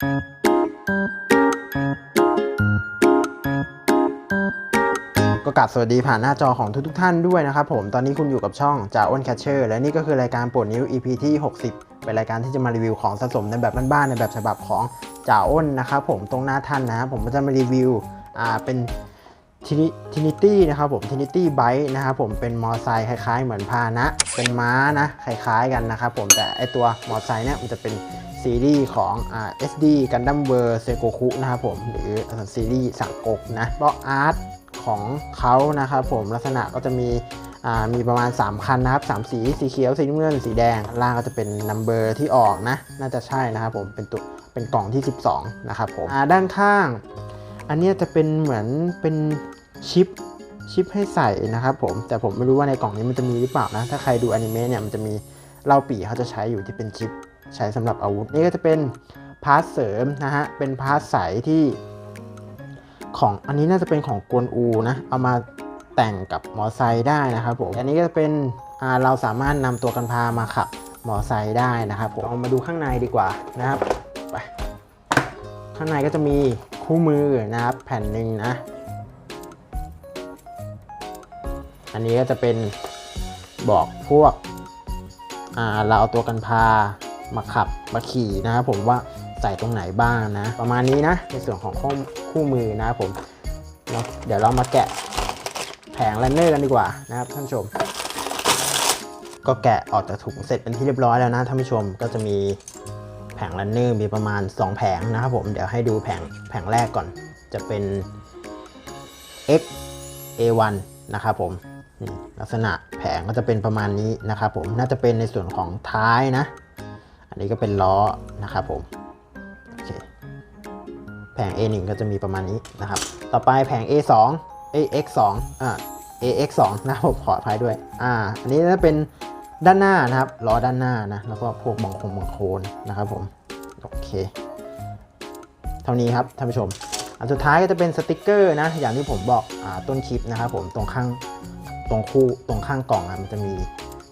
ก็กลับสวัสดีผ่านหน้าจอของทุกๆท่านด้วยนะครับผมตอนนี้คุณอยู่กับช่องจ่าอ้นแคชเชอร์และนี่ก็คือรายการปวดนิ้ว EP ที่ 60 เป็นรายการที่จะมารีวิวของสะสมในแบบบ้านๆในแบบฉบับของจ่าอ้นนะครับผมตรงหน้าท่านนะผมจะมารีวิวอ่าเป็นทินิตี้นะครับผมทินิตี้ไบค์นะครับผมเป็นมอไซค์คล้ายๆ เหมือนพาหนะ เป็นม้านะคล้ายๆกันนะครับผมแต่ไอตัวมอไซค์เนี่ยมันจะเป็น ซีรีส์ของอ่า SD Gundam World Sengoku นะครับผม หรือซีรีส์สังกกนะบล็อกอาร์ตของเขานะครับผมลักษณะก็จะมีมีประมาณ 3 คันนะครับ 3 สี สีเขียว สีน้ำเงิน สีแดง ล่างก็จะเป็นนัมเบอร์ที่ออกนะ น่าจะใช่นะครับผม เป็นตัว เป็นกล่องที่ 12 นะครับผมด้านข้าง อันนี้จะเป็นเหมือนเป็นชิป ชิปให้ใส่นะครับผม แต่ผมไม่รู้ว่าในกล่องนี้มันจะมีหรือเปล่านะ ถ้าใครดูอนิเมะเนี่ย มันจะมีเล่าปีเขาจะใช้อยู่ที่เป็นชิป ใช้สำหรับอาวุธ นี่ก็จะเป็นพาร์ทเสริมนะฮะ เป็นพาร์ทใสที่ของอันนี้น่าจะเป็นของกวนอูนะ เอามาแต่งกับมอไซค์ได้นะครับผม อันนี้ก็จะเป็นเราสามารถนำตัวกันพามาขับมอไซค์ได้นะครับผมเอามาดูข้างในดีกว่านะครับไปข้างในก็จะมีคู่มือนะครับแผ่นหนึ่งนะ อันนี้ก็จะเป็นบอกพวกเราเอาตัวกันพา มาขับมาขี่นะครับผมว่าใส่ตรงไหนบ้างนะ ประมาณนี้นะ ในส่วนของข้อคู่มือนะครับผมเนาะเดี๋ยวเรามาแกะแผงแลนเนอร์กันดีกว่านะครับท่านผู้ชม ก็แกะออกจากถุงเสร็จเป็นที่เรียบร้อยแล้วนะท่านผู้ชมก็จะมีแผงแลนเนอร์มีประมาณ 2 แผงนะครับผมเดี๋ยวให้ดูแผงแผงแรกก่อน จะเป็น X A1 นะครับผมลักษณะแผงก็จะเป็นประมาณนี้นะครับผมน่าจะเป็นในส่วนของท้ายนะ อันนี้ก็เป็นล้อนะครับผมโอเคแผง A1 ก็จะมีประมาณนี้นะครับ ต่อไปแผง A2 AX2 อ่า AX2 นะครับผมขออภัยด้วย อ่า อันนี้จะเป็นด้านหน้านะครับล้อด้านหน้านะแล้วก็พวกบังคงบังโคนนะครับผมโอเคเท่านี้ครับท่านผู้ชม อันสุดท้ายก็จะเป็นสติกเกอร์นะอย่างที่ผมบอกอต้นคลิปนะครับผมตรงข้างตรงคู่ตรงข้างกล่องอะมันจะมี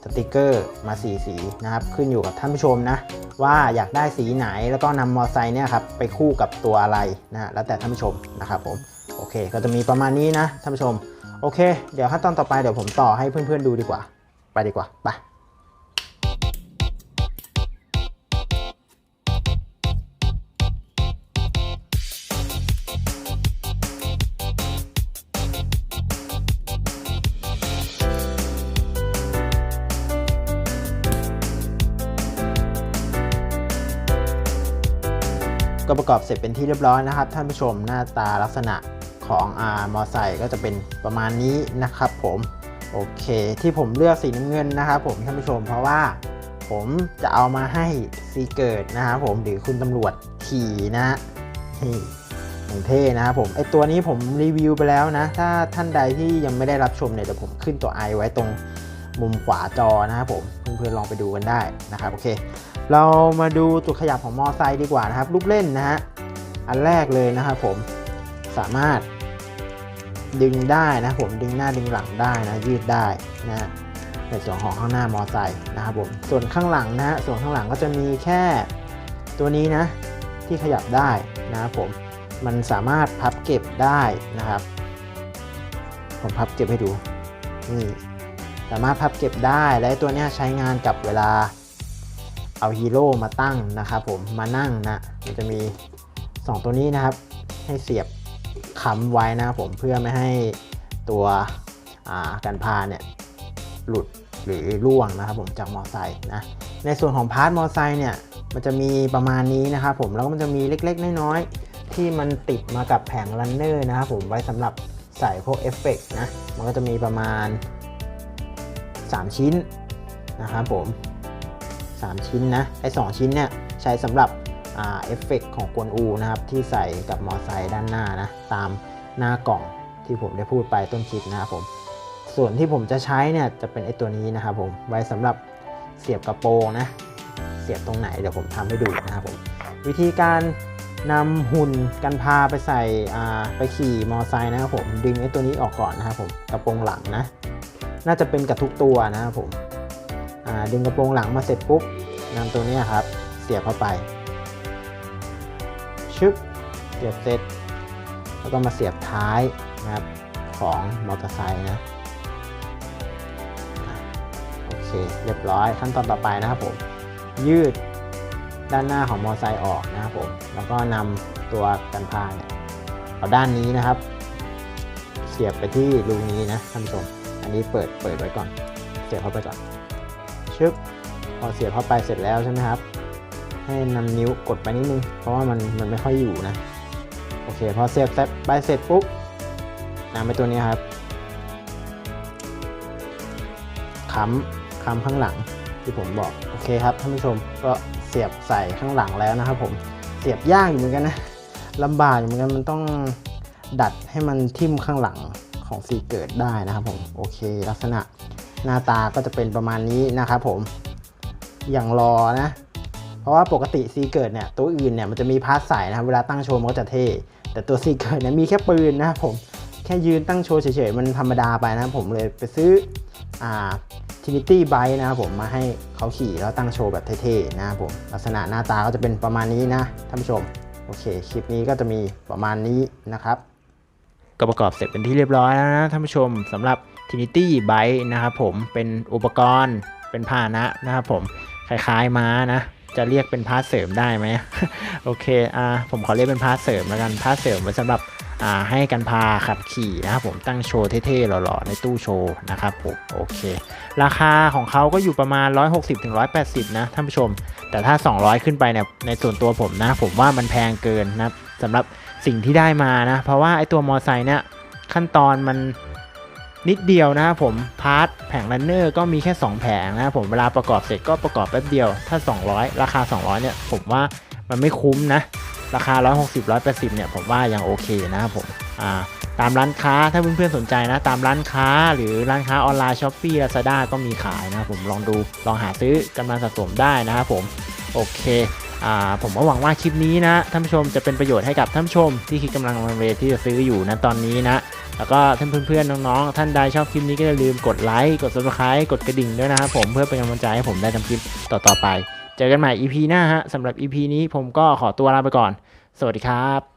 สติกเกอร์มาสีสีนะครับขึ้นอยู่กับท่านผู้ชมนะว่าอยากได้สีไหนแล้วก็นำมอไซค์เนี่ยครับไปคู่กับตัวอะไรนะฮะแล้วแต่ท่านผู้ชมนะครับผมโอเค ก็จะมีประมาณนี้นะท่านผู้ชมโอเค เดี๋ยวขั้นตอนต่อไปเดี๋ยวผมต่อให้เพื่อนๆดูดีกว่า ไปดีกว่าไป ก็ประกอบเสร็จเป็นที่เรียบร้อยนะครับ ท่านผู้ชมหน้าตาลักษณะของอามอไซค์ก็จะเป็นประมาณนี้นะครับผมโอเค ที่ผมเลือกสีน้ำเงินนะครับผมท่านผู้ชมเพราะว่าผมจะเอามาให้ซีเกิดนะครับผมหรือคุณตำรวจขี่นะฮะนี่อย่างเท่นะครับผมไอตัวนี้ผมรีวิวไปแล้วนะ ถ้าท่านใดที่ยังไม่ได้รับชมเนี่ยเดี๋ยวผมขึ้นตัวไอไว้ตรงมุมขวาจอนะครับผมเพื่อนๆลองไปดูกันได้นะครับโอเค เรามาดูจุดขยับของมอไซค์ดีกว่านะครับ ลูกเล่นนะฮะ อันแรกเลยนะครับผม สามารถดึงได้นะผมดึงหน้าดึงหลังได้นะยืดได้นะฮะในส่วนของข้างหน้ามอไซค์นะครับผม ส่วนข้างหลังนะฮะส่วนข้างหลังก็จะมีแค่ตัวนี้นะที่ขยับได้นะครับผม มันสามารถพับเก็บได้นะครับ ผมพับเก็บให้ดูนี่สามารถพับเก็บได้และตัวนี้ใช้งานกับเวลา เอาฮีโร่มาตั้งนะครับผมมานั่งนะมันจะมี 2 ตัวนี้นะครับ ให้เสียบค้ำไว้นะครับผมเพื่อไม่ให้ตัวกันพาเนี่ยหลุดหรือร่วงนะครับผมจากมอไซค์นะในส่วนของพาร์ทมอไซค์เนี่ยมันจะมีประมาณนี้นะครับผมแล้วก็มันจะมีเล็กๆน้อยๆที่มันติดมากับแผงรันเนอร์นะครับผมไว้สำหรับใส่พวกเอฟเฟกต์นะมันก็จะมีประมาณ 3 ชิ้นนะครับผม 3 ชิ้นนะไอ้สชิ้นเนี่ยใช้สำหรับอเอฟเฟกของกวนอูนะครับ ที่ใส่กับมอไซค์ด้านหน้านะตามหน้ากล่องที่ผมได้พูดไปต้นคลิปนะครับผมส่วนที่ผมจะใช้เนี่ยจะเป็นไอ้ตัวนี้นะครับผมไว้สำหรับเสียบกระโปรงนะเสียบตรงไหนเดี๋ยวผมทำให้ดูนะครับผมวิธีการนำหุ่นกันพาไปใส่ไปขี่มอไซค์นะครับผมดึงไอ้ตัวนี้ออกก่อนนะครับผมกระโปรงหลังนะน่าจะเป็นกับทุกตัวนะครับผม ดึงกระโปรงหลังมาเสร็จปุ๊บนำตัวนี้ครับ เสียบเข้าไปชึบเสียบเสร็จ แล้วก็มาเสียบท้ายนะครับของมอเตอร์ไซค์นะอะโอเคเรียบร้อยขั้นตอนต่อไปนะครับผมยืดด้านหน้าของมอเตอร์ไซค์ออกนะครับผมแล้วก็นำตัวกันพาเนี่ยเอาด้านนี้นะครับ เสียบไปที่รูนี้นะท่านผู้ชมอันนี้เปิดเปิดไว้ก่อน เสียบเข้าไปก่อน ชึบพอเสียบเข้าไปเสร็จแล้วใช่ไหมครับ ให้นำนิ้วกดไปนิดนึง เพราะว่ามันมันไม่ค่อยอยู่นะ โอเค พอเสียบเสร็จไปเสร็จปุ๊บนำไปตัวนี้ครับค้ำค้ำข้างหลังที่ผมบอก โอเคครับท่านผู้ชมก็เสียบใส่ข้างหลังแล้วนะครับผมเสียบยากอยู่เหมือนกันนะลำบากอยู่เหมือนกันมันต้องดัดให้มันทิ่มข้างหลังของซีเกิดได้นะครับผม โอเค ลักษณะ หน้าตาก็จะเป็นประมาณนี้นะครับผมอย่างรอนะ เพราะว่าปกติซีเกิดเนี่ยตัวอื่นเนี่ยมันจะมีพาร์ทใส่นะครับเวลาตั้งโชว์มันก็จะเท่ แต่ตัวซีเกิดเนี่ยมีแค่ปืนนะครับผมแค่ยืนตั้งโชว์เฉยๆมันธรรมดาไปนะผมเลยไปซื้ออ่า Trinity Bike นะครับผมมาให้เขาขี่แล้วตั้งโชว์แบบเท่ๆนะครับผมลักษณะหน้าตาก็จะเป็นประมาณนี้นะท่านผู้ชมโอเคคลิปนี้ก็จะมีประมาณนี้นะครับก็ประกอบเสร็จเป็นที่เรียบร้อยแล้วนะท่านผู้ชมสำหรับ Trinity Bike นะครับผมเป็นอุปกรณ์เป็นพาหนะนะครับผมคล้ายๆม้านะ จะเรียกเป็นพาร์ทเสริมได้ไหมโอเคอ่าผมขอเรียกเป็นพาร์ทเสริมแล้วกันพาร์ทเสริมไว้สำหรับอ่าให้กันพาขับขี่นะครับผมตั้งโชว์เท่ๆหล่อๆในตู้โชว์นะครับผมโอเค ราคาของเขาก็อยู่ประมาณ 160-180 นะท่านผู้ชม แต่ถ้า 200 ขึ้นไปเนี่ยในส่วนตัวผมนะ ผมว่ามันแพงเกินนะสำหรับสิ่งที่ได้มานะ เพราะว่าไอตัวมอไซค์เนี่ยขั้นตอนมัน นิดเดียวนะครับผมพาร์ทแผงรันเนอร์ก็มีแค่ 2 แผงนะครับผมเวลาประกอบเสร็จก็ประกอบแป๊บเดียวถ้า 200 ราคา 200 เนี่ย ผมว่ามันไม่คุ้มนะ ราคา 160 180 เนี่ย ผมว่ายังโอเคนะครับผมอ่าตามร้านค้าถ้าเพื่อนๆสนใจนะ ตามร้านค้าหรือร้านค้าออนไลน์ช้อปปี้ลาซาด้าก็มีขายนะครับผมลองดูลองหาซื้อกำลังสะสมได้นะครับผมโอเค ผมก็หวังว่าคลิปนี้นะท่านผู้ชมจะเป็นประโยชน์ให้กับท่านผู้ชมที่คิดกำลังลังเลที่จะซื้ออยู่นะตอนนี้นะแล้วก็ท่านเพื่อนๆน้องๆท่านใดชอบคลิปนี้ก็อย่าลืมกดไลค์กด subscribe กดกระดิ่งด้วยนะครับผมเพื่อเป็นกำลังใจให้ผมได้ทำคลิปต่อๆไป เจอกันใหม่ EP หน้าฮะสำหรับ EP นี้ผมก็ขอตัวลาไปก่อน สวัสดีครับ